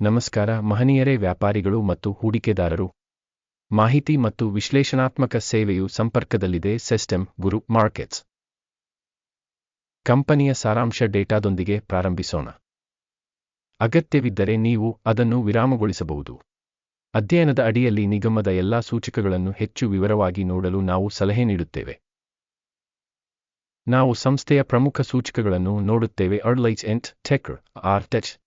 ನಮಸ್ಕಾರ, ಮಹನೀಯರೇ, ವ್ಯಾಪಾರಿಗಳು ಮತ್ತು ಹೂಡಿಕೆದಾರರು. ಮಾಹಿತಿ ಮತ್ತು ವಿಶ್ಲೇಷಣಾತ್ಮಕ ಸೇವೆಯು ಸಂಪರ್ಕದಲ್ಲಿದೆ, ಸಿಸ್ಟಮ್, ಗುರು, ಮಾರ್ಕೆಟ್ಸ್. ಕಂಪನಿಯ ಸಾರಾಂಶ ಡೇಟಾದೊಂದಿಗೆ ಪ್ರಾರಂಭಿಸೋಣ. ಅಗತ್ಯವಿದ್ದರೆ ನೀವು ಅದನ್ನು ವಿರಾಮಗೊಳಿಸಬಹುದು. ಅಧ್ಯಯನದ ಅಡಿಯಲ್ಲಿ ನಿಗಮದ ಎಲ್ಲಾ ಸೂಚಕಗಳನ್ನು ಹೆಚ್ಚು ವಿವರವಾಗಿ ನೋಡಲು ನಾವು ಸಲಹೆ ನೀಡುತ್ತೇವೆ. ನಾವು ಸಂಸ್ಥೆಯ ಪ್ರಮುಖ ಸೂಚಕಗಳನ್ನು ನೋಡುತ್ತೇವೆ ಅರ್ಲೈಟ್ಸ್ ಎಂಟ್ ಟೆಕ್ರ್ ಆರ್ ಟೆಚ್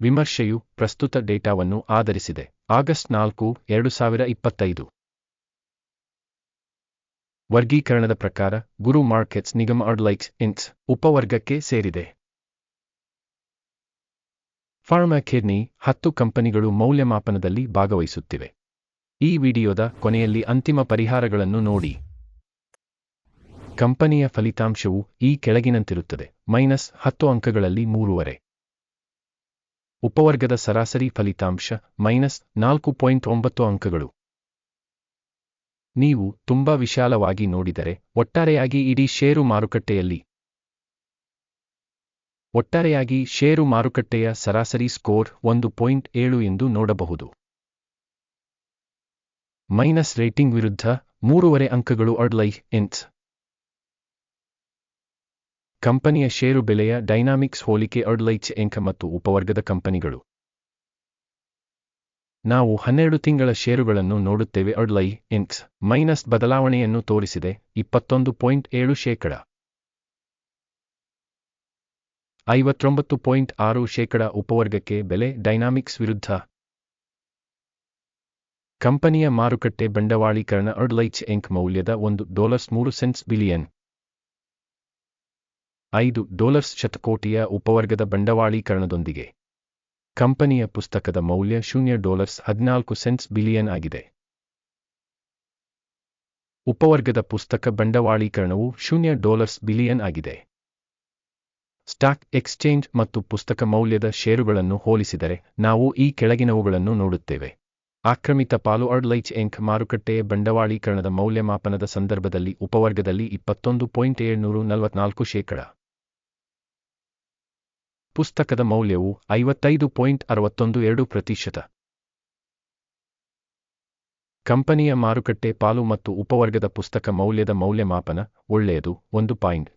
ವಿಮರ್ಶೆಯು ಪ್ರಸ್ತುತ ಡೇಟಾವನ್ನು ಆಧರಿಸಿದೆ. ಆಗಸ್ಟ್ ನಾಲ್ಕು, ಎರಡು ಸಾವಿರ ಇಪ್ಪತ್ತೈದು. ವರ್ಗೀಕರಣದ ಪ್ರಕಾರ, ಗುರು ಮಾರ್ಕೆಟ್ಸ್ ನಿಗಮ ಅಡ್ಲೈಕ್ಸ್ ಇನ್ಸ್ ಉಪವರ್ಗಕ್ಕೆ ಸೇರಿದೆ. ಕಿಡ್ನಿ ಹತ್ತು ಕಂಪನಿಗಳು ಮೌಲ್ಯಮಾಪನದಲ್ಲಿ ಭಾಗವಹಿಸುತ್ತಿವೆ. ಈ ವಿಡಿಯೋದ ಕೊನೆಯಲ್ಲಿ ಅಂತಿಮ ಪರಿಹಾರಗಳನ್ನು ನೋಡಿ. ಕಂಪನಿಯ ಫಲಿತಾಂಶವು ಈ ಕೆಳಗಿನಂತಿರುತ್ತದೆ. ಮೈನಸ್ ಹತ್ತು ಅಂಕಗಳಲ್ಲಿ ಮೂರುವರೆ. ಉಪವರ್ಗದ ಸರಾಸರಿ ಫಲಿತಾಂಶ ಮೈನಸ್ ನಾಲ್ಕು ಪಾಯಿಂಟ್ ಒಂಬತ್ತು ಅಂಕಗಳು. ನೀವು ತುಂಬಾ ವಿಶಾಲವಾಗಿ ನೋಡಿದರೆ ಒಟ್ಟಾರೆಯಾಗಿ ಇಡೀ ಷೇರು ಮಾರುಕಟ್ಟೆಯಲ್ಲಿ. ಒಟ್ಟಾರೆಯಾಗಿ ಷೇರು ಮಾರುಕಟ್ಟೆಯ ಸರಾಸರಿ ಸ್ಕೋರ್ ಒಂದು ಪಾಯಿಂಟ್ ಏಳು ಎಂದು ನೋಡಬಹುದು. ಮೈನಸ್ ರೇಟಿಂಗ್ ವಿರುದ್ಧ ಮೂರುವರೆ ಅಂಕಗಳು ಅಡ್ಲೈ ಇನ್ಸ್ ಕಂಪನಿಯ ಷೇರು ಬೆಲೆಯ ಡೈನಾಮಿಕ್ಸ್ ಹೋಲಿಕೆ ಅಡ್ಲೈಚ್ ಎಂಕ ಮತ್ತು ಉಪವರ್ಗದ ಕಂಪನಿಗಳು. ನಾವು ಹನ್ನೆರಡು ತಿಂಗಳ ಷೇರುಗಳನ್ನು ನೋಡುತ್ತೇವೆ ಅಡ್ಲೈ ಇಂಕ್ಸ್ ಮೈನಸ್ ಬದಲಾವಣೆಯನ್ನು ತೋರಿಸಿದೆ ಇಪ್ಪತ್ತೊಂದು ಪಾಯಿಂಟ್ ಏಳು ಶೇಕಡ. ಐವತ್ತೊಂಬತ್ತು ಪಾಯಿಂಟ್ ಆರು ಶೇಕಡ ಉಪವರ್ಗಕ್ಕೆ ಬೆಲೆ ಡೈನಾಮಿಕ್ಸ್ ವಿರುದ್ಧ. ಕಂಪನಿಯ ಮಾರುಕಟ್ಟೆ ಬಂಡವಾಳೀಕರಣ ಅಡ್ಲೈಚ್ ಎಂಕ್ ಮೌಲ್ಯದ ಒಂದು ಡಾಲರ್ಸ್ ಮೂರು ಸೆಂಟ್ಸ್ ಬಿಲಿಯನ್. ಐದು ಡಾಲರ್ಸ್ ಶತಕೋಟಿಯ ಉಪವರ್ಗದ ಬಂಡವಾಳೀಕರಣದೊಂದಿಗೆ. ಕಂಪನಿಯ ಪುಸ್ತಕದ ಮೌಲ್ಯ ಶೂನ್ಯ ಡಾಲರ್ಸ್ ಹದಿನಾಲ್ಕು ಸೆಂಟ್ಸ್ ಬಿಲಿಯನ್ ಆಗಿದೆ. ಉಪವರ್ಗದ ಪುಸ್ತಕ ಬಂಡವಾಳೀಕರಣವು ಶೂನ್ಯ ಡಾಲರ್ಸ್ ಬಿಲಿಯನ್ ಆಗಿದೆ. ಸ್ಟಾಕ್ ಎಕ್ಸ್ಚೇಂಜ್ ಮತ್ತು ಪುಸ್ತಕ ಮೌಲ್ಯದ ಷೇರುಗಳನ್ನು ಹೋಲಿಸಿದರೆ ನಾವು ಈ ಕೆಳಗಿನವುಗಳನ್ನು ನೋಡುತ್ತೇವೆ. ಆಕ್ರಮಿತ ಪಾಲು ಅಡ್ಲೈಚ್ ಎಂಕ್ ಮಾರುಕಟ್ಟೆಯ ಬಂಡವಾಳೀಕರಣದ ಮೌಲ್ಯಮಾಪನದ ಸಂದರ್ಭದಲ್ಲಿ ಉಪವರ್ಗದಲ್ಲಿ ಇಪ್ಪತ್ತೊಂದು ಪಾಯಿಂಟ್ ಏಳ್ನೂರು ನಲವತ್ನಾಲ್ಕು ಶೇಕಡ. ಪುಸ್ತಕದ ಮೌಲ್ಯವು ಐವತ್ತೈದು ಪಾಯಿಂಟ್ ಅರವತ್ತೊಂದು ಎರಡು ಪ್ರತಿಶತ. ಕಂಪನಿಯ ಮಾರುಕಟ್ಟೆ ಪಾಲು ಮತ್ತು ಉಪವರ್ಗದ ಪುಸ್ತಕ ಮೌಲ್ಯದ ಮೌಲ್ಯಮಾಪನ ಒಳ್ಳೆಯದು, ಒಂದು ಪಾಯಿಂಟ್.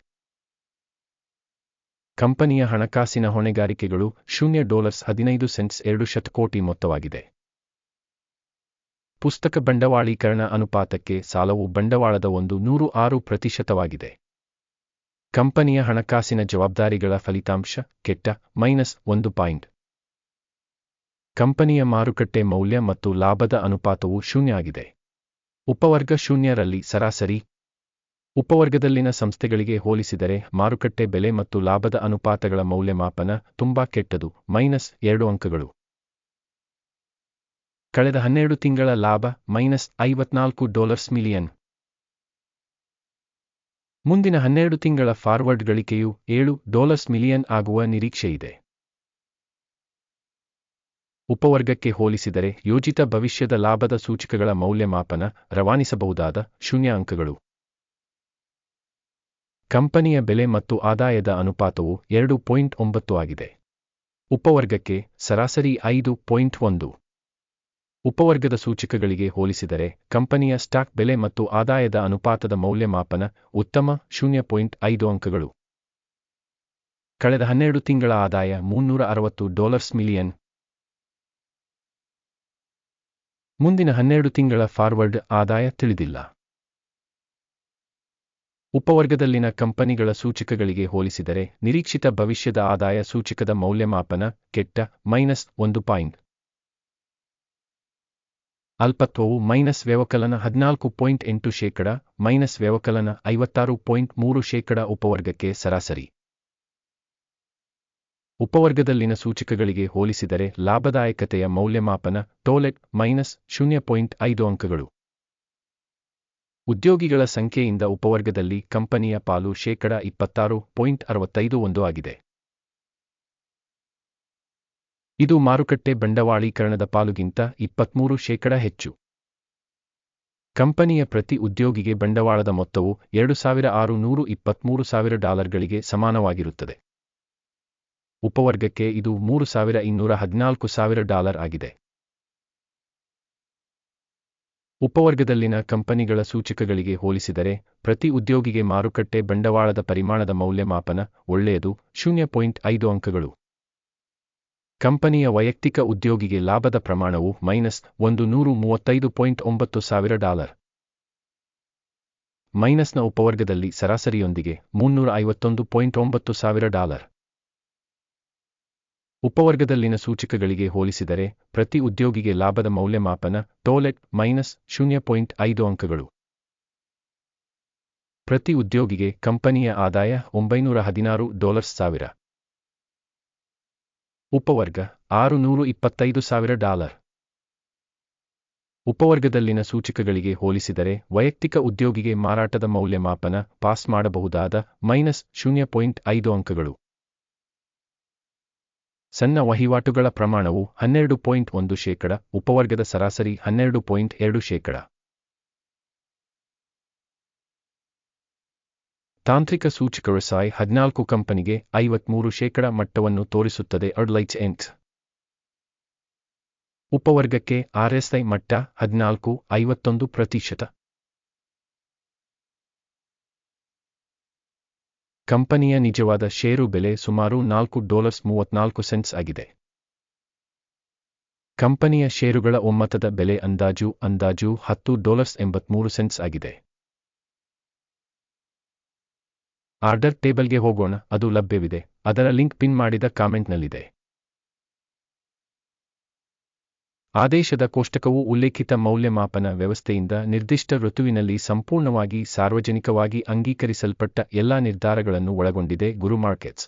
ಕಂಪನಿಯ ಹಣಕಾಸಿನ ಹೊಣೆಗಾರಿಕೆಗಳು ಶೂನ್ಯ ಡಾಲರ್ಸ್ ಹದಿನೈದು ಸೆಂಟ್ಸ್ ಎರಡು ಶತಕೋಟಿ ಮೊತ್ತವಾಗಿದೆ. ಪುಸ್ತಕ ಬಂಡವಾಳೀಕರಣ ಅನುಪಾತಕ್ಕೆ ಸಾಲವು ಬಂಡವಾಳದ ಒಂದು ನೂರು ಆರು ಪ್ರತಿಶತವಾಗಿದೆ. ಕಂಪನಿಯ ಹಣಕಾಸಿನ ಜವಾಬ್ದಾರಿಗಳ ಫಲಿತಾಂಶ, ಕೆಟ್ಟ, ಮೈನಸ್ ಒಂದು ಪಾಯಿಂಟ್. ಕಂಪನಿಯ ಮಾರುಕಟ್ಟೆ ಮೌಲ್ಯ ಮತ್ತು ಲಾಭದ ಅನುಪಾತವು ಶೂನ್ಯ ಆಗಿದೆ. ಉಪವರ್ಗ ಶೂನ್ಯರಲ್ಲಿ ಸರಾಸರಿ. ಉಪವರ್ಗದಲ್ಲಿನ ಸಂಸ್ಥೆಗಳಿಗೆ ಹೋಲಿಸಿದರೆ ಮಾರುಕಟ್ಟೆ ಬೆಲೆ ಮತ್ತು ಲಾಭದ ಅನುಪಾತಗಳ ಮೌಲ್ಯಮಾಪನ ತುಂಬಾ ಕೆಟ್ಟದು, ಮೈನಸ್ ಎರಡು ಅಂಕಗಳು. ಕಳೆದ ಹನ್ನೆರಡು ತಿಂಗಳ ಲಾಭ, ಮೈನಸ್ ಐವತ್ನಾಲ್ಕು ಡಾಲರ್ಸ್ ಮಿಲಿಯನ್. ಮುಂದಿನ ಹನ್ನೆರಡು ತಿಂಗಳ ಫಾರ್ವರ್ಡ್ ಗಳಿಕೆಯು ಏಳು ಡಾಲರ್ಸ್ ಮಿಲಿಯನ್ ಆಗುವ ನಿರೀಕ್ಷೆಯಿದೆ. ಉಪವರ್ಗಕ್ಕೆ ಹೋಲಿಸಿದರೆ ಯೋಜಿತ ಭವಿಷ್ಯದ ಲಾಭದ ಸೂಚಕಗಳ ಮೌಲ್ಯಮಾಪನ ರವಾನಿಸಬಹುದಾದ ಶೂನ್ಯ ಅಂಕಗಳು ಕಂಪನಿಯ ಬೆಲೆ ಮತ್ತು ಆದಾಯದ ಅನುಪಾತವು ಎರಡು ಪಾಯಿಂಟ್ ಒಂಬತ್ತು ಆಗಿದೆ. ಉಪವರ್ಗಕ್ಕೆ ಸರಾಸರಿ ಐದು ಪಾಯಿಂಟ್ ಒಂದು. ಉಪವರ್ಗದ ಸೂಚಕಗಳಿಗೆ ಹೋಲಿಸಿದರೆ, ಕಂಪನಿಯ ಸ್ಟಾಕ್ ಬೆಲೆ ಮತ್ತು ಆದಾಯದ ಅನುಪಾತದ ಮೌಲ್ಯಮಾಪನ ಉತ್ತಮ ಶೂನ್ಯ ಪಾಯಿಂಟ್ ಐದು ಅಂಕಗಳು. ಕಳೆದ ಹನ್ನೆರಡು ತಿಂಗಳ ಆದಾಯ ಮುನ್ನೂರ ಅರವತ್ತು ಡಾಲರ್ಸ್ ಮಿಲಿಯನ್. ಮುಂದಿನ ಹನ್ನೆರಡು ತಿಂಗಳ ಫಾರ್ವರ್ಡ್ ಆದಾಯ ತಿಳಿದಿಲ್ಲ. ಉಪವರ್ಗದಲ್ಲಿನ ಕಂಪನಿಗಳ ಸೂಚಕಗಳಿಗೆ ಹೋಲಿಸಿದರೆ, ನಿರೀಕ್ಷಿತ ಭವಿಷ್ಯದ ಆದಾಯ ಸೂಚಕದ ಮೌಲ್ಯಮಾಪನ ಕೆಟ್ಟ ಮೈನಸ್ ಒಂದು ಪಾಯಿಂಟ್. ಅಲ್ಪತ್ವವು ಮೈನಸ್ ವ್ಯವಕಲನ ಹದಿನಾಲ್ಕು ಪಾಯಿಂಟ್ ಎಂಟು ಶೇಕಡ, ಮೈನಸ್ ವ್ಯವಕಲನ ಐವತ್ತಾರು ಪಾಯಿಂಟ್ ಮೂರು ಶೇಕಡ ಉಪವರ್ಗಕ್ಕೆ ಸರಾಸರಿ. ಉಪವರ್ಗದಲ್ಲಿನ ಸೂಚಕಗಳಿಗೆ ಹೋಲಿಸಿದರೆ ಲಾಭದಾಯಕತೆಯ ಮೌಲ್ಯಮಾಪನ ಟೋಲೆಟ್ ಮೈನಸ್ ಶೂನ್ಯ ಪಾಯಿಂಟ್ ಐದು ಅಂಕಗಳು. ಉದ್ಯೋಗಿಗಳ ಸಂಖ್ಯೆಯಿಂದ ಉಪವರ್ಗದಲ್ಲಿ ಕಂಪನಿಯ ಪಾಲು ಶೇಕಡ ಇಪ್ಪತ್ತಾರು ಪಾಯಿಂಟ್ ಅರವತ್ತೈದು ಒಂದು ಆಗಿದೆ. ಇದು ಮಾರುಕಟ್ಟೆ ಬಂಡವಾಳೀಕರಣದ ಪಾಲುಗಿಂತ ಇಪ್ಪತ್ಮೂರು ಶೇಕಡ ಹೆಚ್ಚು. ಕಂಪನಿಯ ಪ್ರತಿ ಉದ್ಯೋಗಿಗೆ ಬಂಡವಾಳದ ಮೊತ್ತವು ಎರಡು ಸಾವಿರ ಆರು ನೂರು ಇಪ್ಪತ್ಮೂರು ಸಾವಿರ ಡಾಲರ್ಗಳಿಗೆ ಸಮಾನವಾಗಿರುತ್ತದೆ. ಉಪವರ್ಗಕ್ಕೆ ಇದು ಮೂರು ಸಾವಿರ ಇನ್ನೂರ ಹದಿನಾಲ್ಕು ಸಾವಿರ ಡಾಲರ್ ಆಗಿದೆ. ಉಪವರ್ಗದಲ್ಲಿನ ಕಂಪನಿಗಳ ಸೂಚಕಗಳಿಗೆ ಹೋಲಿಸಿದರೆ, ಪ್ರತಿ ಉದ್ಯೋಗಿಗೆ ಮಾರುಕಟ್ಟೆ ಬಂಡವಾಳದ ಪರಿಮಾಣದ ಮೌಲ್ಯಮಾಪನ ಒಳ್ಳೆಯದು, ಶೂನ್ಯ ಪಾಯಿಂಟ್ ಐದು ಅಂಕಗಳು. ಕಂಪನಿಯ ವೈಯಕ್ತಿಕ ಉದ್ಯೋಗಿಗೆ ಲಾಭದ ಪ್ರಮಾಣವು ಮೈನಸ್ ಒಂದು ನೂರು ಮೂವತ್ತೈದು ಪಾಯಿಂಟ್ ಒಂಬತ್ತು ಸಾವಿರ ಡಾಲರ್. ಮೈನಸ್ನ ಉಪವರ್ಗದಲ್ಲಿ ಸರಾಸರಿಯೊಂದಿಗೆ ಮುನ್ನೂರ ಐವತ್ತೊಂದು ಪಾಯಿಂಟ್ ಒಂಬತ್ತು ಸಾವಿರ ಡಾಲರ್. ಉಪವರ್ಗದಲ್ಲಿನ ಸೂಚಕಗಳಿಗೆ ಹೋಲಿಸಿದರೆ ಪ್ರತಿ ಉದ್ಯೋಗಿಗೆ ಲಾಭದ ಮೌಲ್ಯಮಾಪನ ಟೋಲೆಟ್ ಮೈನಸ್ ಶೂನ್ಯ ಪಾಯಿಂಟ್ ಐದು ಅಂಕಗಳು. ಪ್ರತಿ ಉದ್ಯೋಗಿಗೆ ಕಂಪನಿಯ ಆದಾಯ ಒಂಬೈನೂರ ಹದಿನಾರು ಡಾಲರ್ಸ್ ಸಾವಿರ. ಉಪವರ್ಗ ಆರು ನೂರು ಇಪ್ಪತ್ತೈದು ಸಾವಿರ ಡಾಲರ್. ಉಪವರ್ಗದಲ್ಲಿನ ಸೂಚಕಗಳಿಗೆ ಹೋಲಿಸಿದರೆ, ವೈಯಕ್ತಿಕ ಉದ್ಯೋಗಿಗೆ ಮಾರಾಟದ ಮೌಲ್ಯಮಾಪನ ಪಾಸ್ ಮಾಡಬಹುದಾದ ಮೈನಸ್ ಶೂನ್ಯ ಪಾಯಿಂಟ್ ಐದು ಅಂಕಗಳು. ಸಣ್ಣ ವಹಿವಾಟುಗಳ ಪ್ರಮಾಣವು ಹನ್ನೆರಡು ಪಾಯಿಂಟ್ ಒಂದು ಶೇಕಡ, ಉಪವರ್ಗದ ಸರಾಸರಿ ಹನ್ನೆರಡು ಪಾಯಿಂಟ್ ಎರಡು ಶೇಕಡ. ತಾಂತ್ರಿಕ ಸೂಚಕರು ಸಾಯ್ ಹದಿನಾಲ್ಕು ಕಂಪನಿಗೆ ಐವತ್ಮೂರು ಶೇಕಡ ಮಟ್ಟವನ್ನು ತೋರಿಸುತ್ತದೆ ಅಡ್ಲೈಟ್ಸ್ ಎಂಟ್. ಉಪವರ್ಗಕ್ಕೆ ಆರ್ಎಸ್ಐ ಮಟ್ಟ ಹದಿನಾಲ್ಕು, ಐವತ್ತೊಂದು ಪ್ರತಿಶತ. ಕಂಪನಿಯ ನಿಜವಾದ ಷೇರು ಬೆಲೆ ಸುಮಾರು ನಾಲ್ಕು ಡಾಲರ್ಸ್ ಮೂವತ್ನಾಲ್ಕು ಸೆಂಟ್ಸ್ ಆಗಿದೆ. ಕಂಪನಿಯ ಷೇರುಗಳ ಒಮ್ಮತದ ಬೆಲೆ ಅಂದಾಜು ಅಂದಾಜು ಹತ್ತು ಡಾಲರ್ಸ್ ಎಂಬತ್ಮೂರು ಸೆಂಟ್ಸ್ ಆಗಿದೆ. ಆರ್ಡರ್ ಟೇಬಲ್ಗೆ ಹೋಗೋಣ, ಅದು ಲಭ್ಯವಿದೆ. ಅದರ ಲಿಂಕ್ ಪಿನ್ ಮಾಡಿದ ಕಾಮೆಂಟ್ನಲ್ಲಿದೆ. ಆದೇಶದ ಕೋಷ್ಟಕವು ಉಲ್ಲೇಖಿತ ಮೌಲ್ಯಮಾಪನ ವ್ಯವಸ್ಥೆಯಿಂದ ನಿರ್ದಿಷ್ಟ ಋತುವಿನಲ್ಲಿ ಸಂಪೂರ್ಣವಾಗಿ ಸಾರ್ವಜನಿಕವಾಗಿ ಅಂಗೀಕರಿಸಲ್ಪಟ್ಟ ಎಲ್ಲಾ ನಿರ್ಧಾರಗಳನ್ನು ಒಳಗೊಂಡಿದೆ ಗುರು ಮಾರ್ಕೆಟ್ಸ್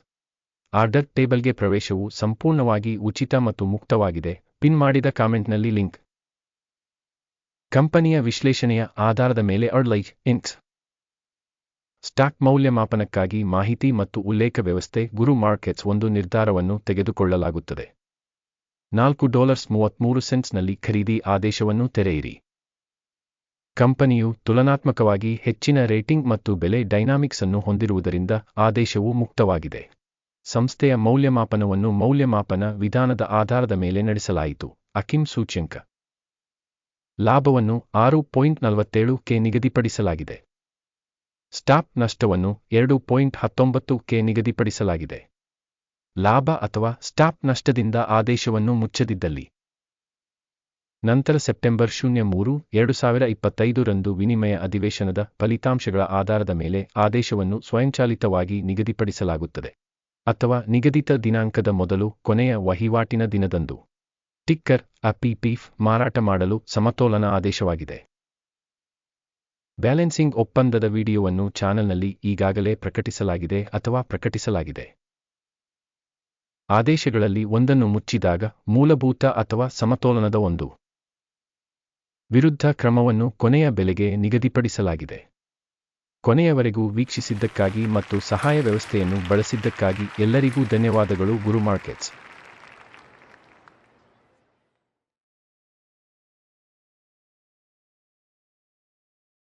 ಆರ್ಡರ್ ಟೇಬಲ್ಗೆ ಪ್ರವೇಶವು ಸಂಪೂರ್ಣವಾಗಿ ಉಚಿತ ಮತ್ತು ಮುಕ್ತವಾಗಿದೆ. ಪಿನ್ ಮಾಡಿದ ಕಾಮೆಂಟ್ನಲ್ಲಿ ಲಿಂಕ್. ಕಂಪನಿಯ ವಿಶ್ಲೇಷಣೆಯ ಆಧಾರದ ಮೇಲೆ ಅಡ್ಲೈಟ್ ಇನ್ಕ್ಸ್. ಸ್ಟಾಕ್ ಮೌಲ್ಯಮಾಪನಕ್ಕಾಗಿ ಮಾಹಿತಿ ಮತ್ತು ಉಲ್ಲೇಖ ವ್ಯವಸ್ಥೆ ಗುರು ಮಾರ್ಕೆಟ್ಸ್ ಒಂದು ನಿರ್ಧಾರವನ್ನು ತೆಗೆದುಕೊಳ್ಳಲಾಗುತ್ತದೆ. ನಾಲ್ಕು ಡಾಲರ್ಸ್ ಮೂವತ್ಮೂರು ಸೆಂಟ್ಸ್ನಲ್ಲಿ ಖರೀದಿ ಆದೇಶವನ್ನು ತೆರೆಯಿರಿ. ಕಂಪನಿಯು ತುಲನಾತ್ಮಕವಾಗಿ ಹೆಚ್ಚಿನ ರೇಟಿಂಗ್ ಮತ್ತು ಬೆಲೆ ಡೈನಾಮಿಕ್ಸ್ ಅನ್ನು ಹೊಂದಿರುವುದರಿಂದ ಆದೇಶವು ಮುಕ್ತವಾಗಿದೆ. ಸಂಸ್ಥೆಯ ಮೌಲ್ಯಮಾಪನವನ್ನು ಮೌಲ್ಯಮಾಪನ ವಿಧಾನದ ಆಧಾರದ ಮೇಲೆ ನಡೆಸಲಾಯಿತು, ಅಕಿಮ್ ಸೂಚ್ಯಂಕ. ಲಾಭವನ್ನು ಆರು ಪಾಯಿಂಟ್ ನಲವತ್ತೇಳು ಕೆ ನಿಗದಿಪಡಿಸಲಾಗಿದೆ. ಸ್ಟಾಪ್ ನಷ್ಟವನ್ನು ಎರಡು ಪಾಯಿಂಟ್ ಹತ್ತೊಂಬತ್ತು ಕೆ ನಿಗದಿಪಡಿಸಲಾಗಿದೆ. ಲಾಭ ಅಥವಾ ಸ್ಟಾಪ್ ನಷ್ಟದಿಂದ ಆದೇಶವನ್ನು ಮುಚ್ಚದಿದ್ದಲ್ಲಿ. ನಂತರ ಸೆಪ್ಟೆಂಬರ್ ಶೂನ್ಯ ಮೂರು, ಎರಡು ಸಾವಿರ ಇಪ್ಪತ್ತೈದರಂದು ವಿನಿಮಯ ಅಧಿವೇಶನದ ಫಲಿತಾಂಶಗಳ ಆಧಾರದ ಮೇಲೆ ಆದೇಶವನ್ನು ಸ್ವಯಂಚಾಲಿತವಾಗಿ ನಿಗದಿಪಡಿಸಲಾಗುತ್ತದೆ. ಅಥವಾ ನಿಗದಿತ ದಿನಾಂಕದ ಮೊದಲು ಕೊನೆಯ ವಹಿವಾಟಿನ ದಿನದಂದು. ಟಿಕ್ಕರ್ ಅಪಿಪಿಫ್ ಮಾರಾಟ ಮಾಡಲು ಸಮತೋಲನ ಆದೇಶವಾಗಿದೆ. ಬ್ಯಾಲೆನ್ಸಿಂಗ್ ಒಪ್ಪಂದದ ವಿಡಿಯೋವನ್ನು ಚಾನೆಲ್ನಲ್ಲಿ ಈಗಾಗಲೇ ಪ್ರಕಟಿಸಲಾಗಿದೆ ಅಥವಾ ಪ್ರಕಟಿಸಲಾಗಿದೆ. ಆದೇಶಗಳಲ್ಲಿ ಒಂದನ್ನು ಮುಚ್ಚಿದಾಗ ಮೂಲಭೂತ ಅಥವಾ ಸಮತೋಲನದ ಒಂದು. ವಿರುದ್ಧ ಕ್ರಮವನ್ನು ಕೊನೆಯ ಬೆಲೆಗೆ ನಿಗದಿಪಡಿಸಲಾಗಿದೆ. ಕೊನೆಯವರೆಗೂ ವೀಕ್ಷಿಸಿದ್ದಕ್ಕಾಗಿ ಮತ್ತು ಸಹಾಯ ವ್ಯವಸ್ಥೆಯನ್ನು ಬಳಸಿದ್ದಕ್ಕಾಗಿ ಎಲ್ಲರಿಗೂ ಧನ್ಯವಾದಗಳು ಗುರು ಮಾರ್ಕೆಟ್ಸ್